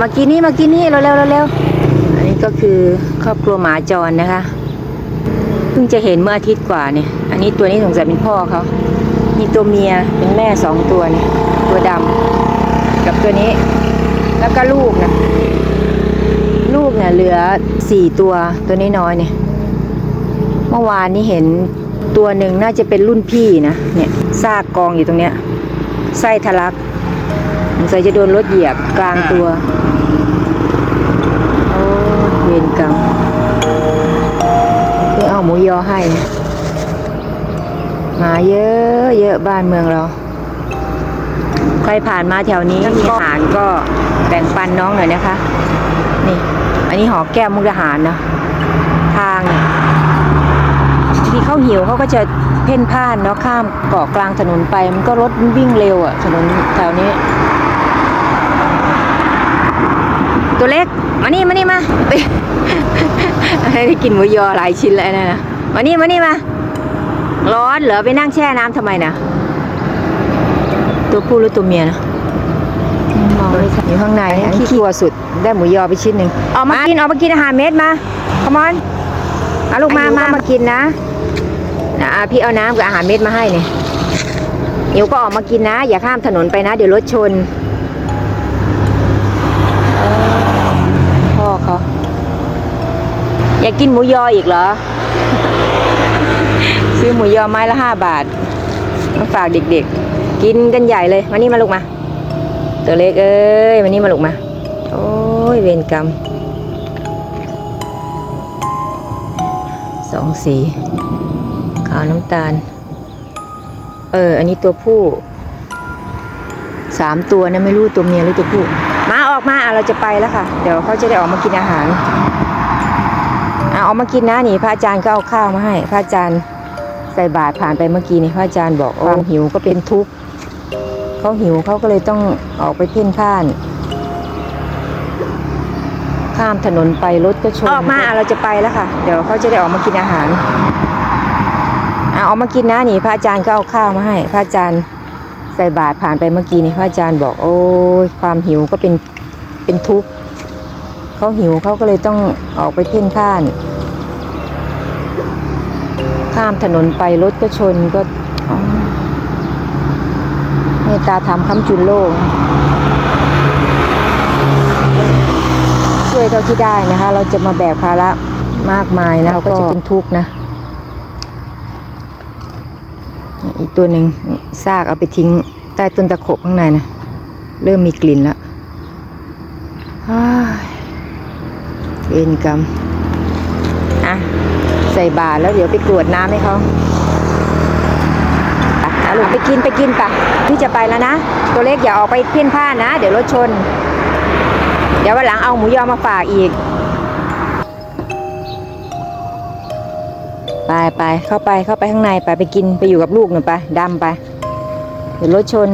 มากินนี่มากินนี่เร็วเร็วเร็วเร็วอันนี้ก็คือครอบครัวหมาจรนะคะ เพิ่งจะเห็นเมื่ออาทิตย์กว่าเนี่ย อันนี้ตัวนี้สงสัยเป็นพ่อเขา มีตัวเมียเป็นแม่สองตัวเนี่ย ตัวดำกับตัวนี้ แล้วก็ลูกนะ ลูกเนี่ยเหลือสี่ตัวตัวน้อยๆเนี่ย เมื่อวานนี้เห็นตัวหนึ่งน่าจะเป็นรุ่นพี่นะ เนี่ยซากกองอยู่ตรงเนี้ยไส้ทะลัก สงสัยจะโดนรถเหยียบกลางตัว โอ้เวรกรรมเพิ่งเอาหมูยอให้นะหมาเยอะเยอะบ้านเมืองเรา ใครผ่านมาแถวนี้มีอาหารก็แบ่งปันน้องหน่อยนะคะ นี่ อันนี้หอแก้วมุกดาหารนะทางเนี่ยที่เขาหิวเขาก็จะเพ่นพ่านเนาะข้ามเกาะกลางถนนไป มันก็รถวิ่งเร็วอะถนนแถวนี้ ตัวเล็ก มานี่มานี่มาไปได้กินหมูยอหลายชิ้นแล้วนะนะ มานี่มานี่มา ร้อนเหรอไปนั่งแช่น้ำทำไมนะ ตัวผู้หรือตัวเมียนะมองไม่ชัดอยู่ข้างในอันนี้ขี้กลัวสุด ได้หมูยอไปชิ้นหนึ่งออกมากินออกมากินอาหารเม็ดมาคอมอนเอาลูกมามามากินนะนะอะพี่เอาน้ำกับอาหารเม็ดมาให้เนี่ยหิวก็ออกมากินนะ อย่าข้ามถนนไปนะ เดี๋ยวรถชนเออพ่อเขาอยา กินหมูยออีกเหรอ ซื้อหมูยอไม้ละห้าบาทมาฝากเด็กๆ กินกันใหญ่เลยมานี่มาลูกมา ตัวเล็กเอ้ยมานี่มาลูกมา โอ้ยเวรกรรมสองสีขาวน้ำตาล เออ อันนี้ตัวผู้สามตัวนะไม่รู้ตัวเมียหรือตัวผู้มาออกมาเราจะไปแล้วค่ะ เดี๋ยวเขาจะได้ออกมากินอาหาร อะออกมากินนะนี่พระอาจารย์ก็เอาข้าวมาให้ พระอาจารย์ใส่บาตรผ่านไปเมื่อกี้นี่พระอาจารย์บอกความหิวก็เป็นทุกข์เขาหิวเขาก็เลยต้องออกไปเพ่นพ่าน ข้ามถนนไปรถก็ชนออกมาเราจะไปแล้วค่ะ เดี๋ยวเขาจะได้ออกมากินอาหารอะออกมากินนะนี่ พระอาจารย์ก็เอาข้าวมาให้ พระอาจารย์ใส่บาตรผ่านไปเมื่อกี้นี่พระอาจารย์บอก โอ้ยความหิวก็เป็นเป็นทุกข์ เขาหิวเขาก็เลยต้องออกไปเพ่นพ่าน ข้ามถนนไปรถก็ชนก็อ๋อเมตตาธรรมคำจุนโลก ช่วยเท่าที่ได้นะคะ เราจะมาแบกภาระมากมายนะเราก็จะเป็นทุกข์นะ อีกตัวหนึ่งซากเอาไปทิ้งใต้ต้นตะขบข้างในนะ เริ่มมีกลิ่นแล้วอ้าย เวรกรรมอะใส่บาตรแล้วเดี๋ยวไปกรวดน้ำให้เขาไปเอาลูกไปกินไปกินปะพี่จะไปแล้วนะ ตัวเล็กอย่าออกไปเพี้ยนพ่านนะ เดี๋ยวรถชน เดี๋ยววันหลังเอาหมูยอมาฝากอีก ไปไปเข้าไปเข้าไปข้างในไปไปกินไปอยู่กับลูกหน่อยไปดำไป เดี๋ยวรถชน